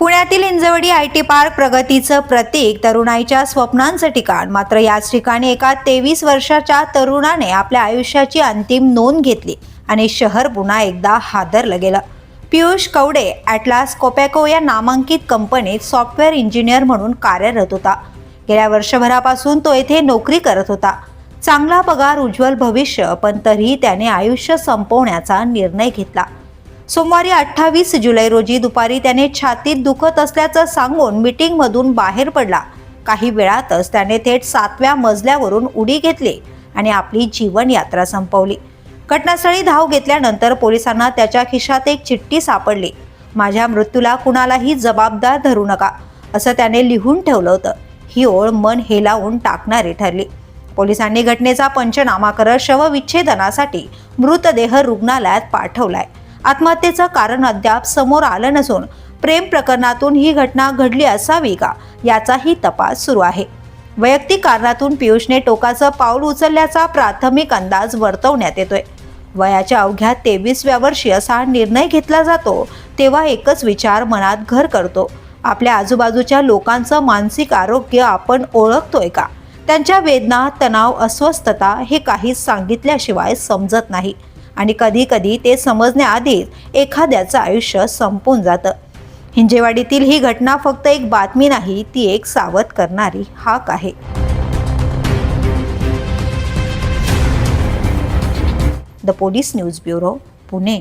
पुण्यातील Hinjewadi I T park प्रगतीचं प्रतीक. तरुणाईच्या स्वप्नांचं ठिकाण मात्र याच ठिकाणी एका तेवीस वर्षाच्या तरुणाने आपल्या आयुष्याची अंतिम नोंद घेतली आणि शहर पुन्हा एकदा हादरलं गेलं. पियुष कवडे ॲटलास कोपॅको या नामांकित कंपनीत सॉफ्टवेअर इंजिनियर म्हणून कार्यरत होता. गेल्या वर्षभरापासून तो येथे नोकरी करत होता. चांगला पगार उज्ज्वल भविष्य पण तरीही त्याने आयुष्य संपवण्याचा निर्णय घेतला. सोमवारी अठ्ठावीस जुलै रोजी दुपारी त्याने छातीत दुखत असल्याचं सांगून मीटिंगमधून बाहेर पडला. काही वेळातच त्याने थेट सातव्या मजल्यावरून उडी घेतली आणि आपली जीवनयात्रा संपवली. घटनास्थळी धाव घेतल्यानंतर पोलिसांना त्याच्या खिशात एक चिठ्ठी सापडली. माझ्या मृत्यूला कुणालाही जबाबदार धरू नका असं त्याने लिहून ठेवलं होतं. ही ओळ मन हेलावून टाकणारी ठरली. पोलिसांनी घटनेचा पंचनामा करत शवविच्छेदनासाठी मृतदेह रुग्णालयात पाठवलाय. आत्महत्येचं कारण अद्याप समोर आलं नसून प्रेम प्रकरणातून ही घटना घडली असावी का याचाही तपास सुरू आहे. वैयक्तिक कारणातून पियुषने टोकाचं पाऊल उचलल्याचा प्राथमिक अंदाज वर्तवण्यात येतोय. वयाच्या अवघ्या तेवीसव्या वर्षी असा निर्णय घेतला जातो तेव्हा एकच विचार मनात घर करतो. आपल्या आजूबाजूच्या लोकांचं मानसिक आरोग्य आपण ओळखतोय का? त्यांच्या वेदना तणाव अस्वस्थता हे काहीच सांगितल्याशिवाय समजत नाही. आणि कधीकधी ते समजण्याआधीच एखाद्याचं आयुष्य संपून जातं. हिंजेवाडीतील ही घटना फक्त एक बातमी नाही ती एक सावध करणारी हाक आहे. The police news bureau Pune.